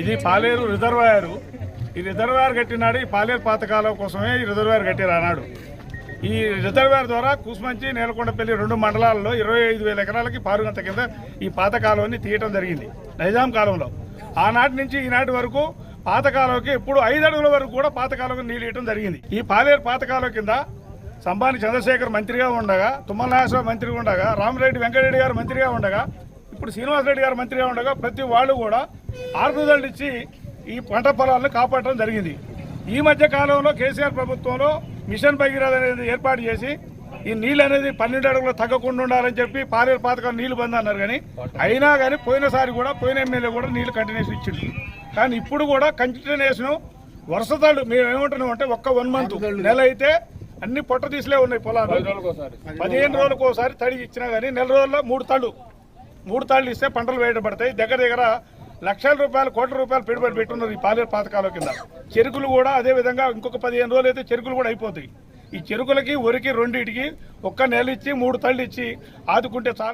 ఇది పాలేరు రిజర్వాయరు. ఈ రిజర్వాయర్ కట్టినాడు ఈ పాలేరు పాతకాలం కోసమే ఈ రిజర్వాయర్ కట్టారు ఆనాడు. ఈ రిజర్వాయర్ ద్వారా కూసుమంచి నేలకొండపల్లి రెండు మండలాల్లో ఇరవై ఐదు వేల ఎకరాలకి పారుగంత కింద ఈ పాత కాలువని తీయటం జరిగింది నైజాం కాలంలో. ఆనాటి నుంచి ఈనాటి వరకు పాత కాలువకి ఇప్పుడు ఐదు అడుగుల వరకు కూడా పాత కాలువకి నీళ్ళు ఇవ్వడం జరిగింది. ఈ పాలేరు పాత కాలువ కింద సంబాని చంద్రశేఖర్ మంత్రిగా ఉండగా తుమ్మల నాగేశ్వరరావు మంత్రిగా ఉండగా రామరెడ్డి వెంకటరెడ్డి గారు మంత్రిగా ఉండగా ఇప్పుడు శ్రీనివాసరెడ్డి గారు మంత్రిగా ఉండగా ప్రతి వాళ్ళు కూడా ఆర్పుదలు ఇచ్చి ఈ పంట పొలాలను కాపాడటం జరిగింది. ఈ మధ్య కాలంలో కేసీఆర్ ప్రభుత్వంలో మిషన్ భగీరథ అనేది ఏర్పాటు చేసి ఈ నీళ్ళు అనేది పన్నెండు అడుగులు తగ్గకుండా ఉండాలని చెప్పి పాలేరు పాతకాలు నీళ్ళు బంద్ అన్నారు కానీ అయినా కానీ పోయినసారి కూడా పోయిన ఎమ్మెల్యే కూడా నీళ్ళు కంటిన్యూషన్ ఇచ్చిండు. కానీ ఇప్పుడు కూడా కంటిన్యూషన్ వరుసతాడు మేము ఏమంటున్నాం అంటే ఒక్క వన్ మంత్ నెల అయితే అన్ని పొట్ట తీసిలే ఉన్నాయి పొలాలు. పదిహేను రోజులకు ఒకసారి తడి ఇచ్చినా కానీ నెల రోజుల్లో మూడు తళ్ళు. మూడు తాళ్ళు ఇస్తే పంటలు వేయబడతాయి దగ్గర దగ్గర లక్షల రూపాయలు కోట్ల రూపాయలు పెట్టుబడి పెట్టున్నారు ఈ పాలేరు పాతకాలం కింద. చెరుకులు కూడా అదే విధంగా ఇంకొక పదిహేను రోజులు అయితే చెరుకులు కూడా అయిపోతాయి. ఈ చెరుకులకి వరికి రెండింటికి ఒక్క నెల ఇచ్చి మూడు తళ్ళు ఇచ్చి ఆదుకుంటే చాలు.